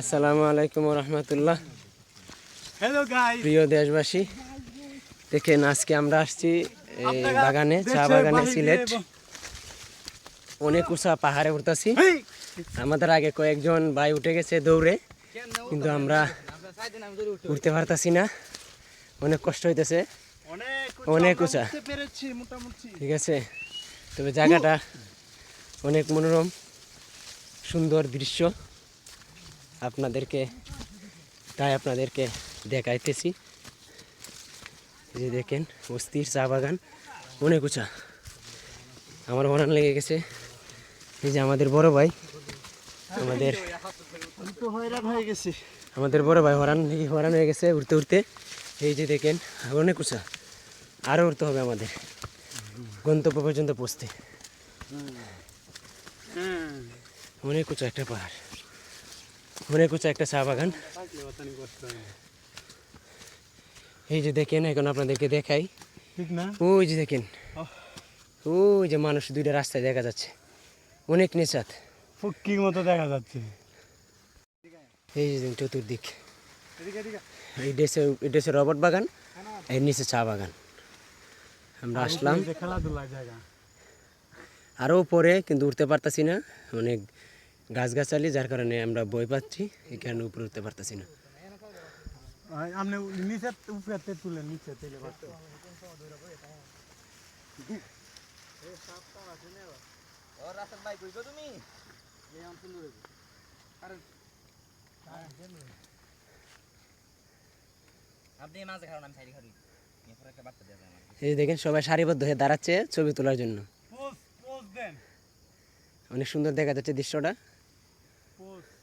আসসালামু আলাইকুম রহমতুল্লাহ hello guys প্রিয় দেশবাসী দেখেন আজকে আমরা আসছি এই বাগানে চা বাগানে সিলেট। অনেক উঁচা পাহাড়ে উঠতেছি। আমাদের আগে কয়েকজন ভাই উঠে গেছে দৌড়ে কিন্তু আমরা উঠতে পারতাছি না। অনেক কষ্ট হইতেছে। অনেক উঁচা। ঠিক আছে? তবে জায়গাটা অনেক মনোরম সুন্দর দৃশ্য। আপনাদেরকে, তাই আপনাদেরকে দেখাইতেছি। যে দেখেন অস্থির চা বাগান, অনেক উঁচা। আমার হরান লেগে গেছে। এই যে আমাদের বড় ভাই, আমাদের হয়ে গেছি আমাদের বড় ভাই হরান হরান হয়ে গেছে উঠতে উঠতে এই যে দেখেন, অনেক উঁচা। আরও উঠতে হবে আমাদের। গন্তব্য পর্যন্ত পৌঁছতে। অনেক উঁচা একটা পাহাড়। অনেক উঁচা একটা চা বাগান। এই যে দেখেন এখন আপনাদেরকে দেখাই। ওই যে দেখেন। ওই যে মানুষ দুইটা রাস্তায় দেখা যাচ্ছে। অনেক নেচাত ফুকির মতো দেখা যাচ্ছে। এই যে চতুর্দিক। এই ডেসে এই ডেসে রবট বাগান এর নিচে চা বাগান। আমরা আসলাম। খেলাধুলার জায়গা। আরও পরে কিন্তু উঠতে পারতাছি না। অনেক গাছগাছালি যার কারণে আমরা বই পাচ্ছি এখানে উপরে উঠতে পারতেছি না। আপনি নিচে উপরে তুলেন নিচে তেলে এই দেখেন সবাই সারিবদ্ধ হয়ে দাঁড়াচ্ছে ছবি তোলার জন্য। অনেক সুন্দর দেখা যাচ্ছে দৃশ্যটা। esposo.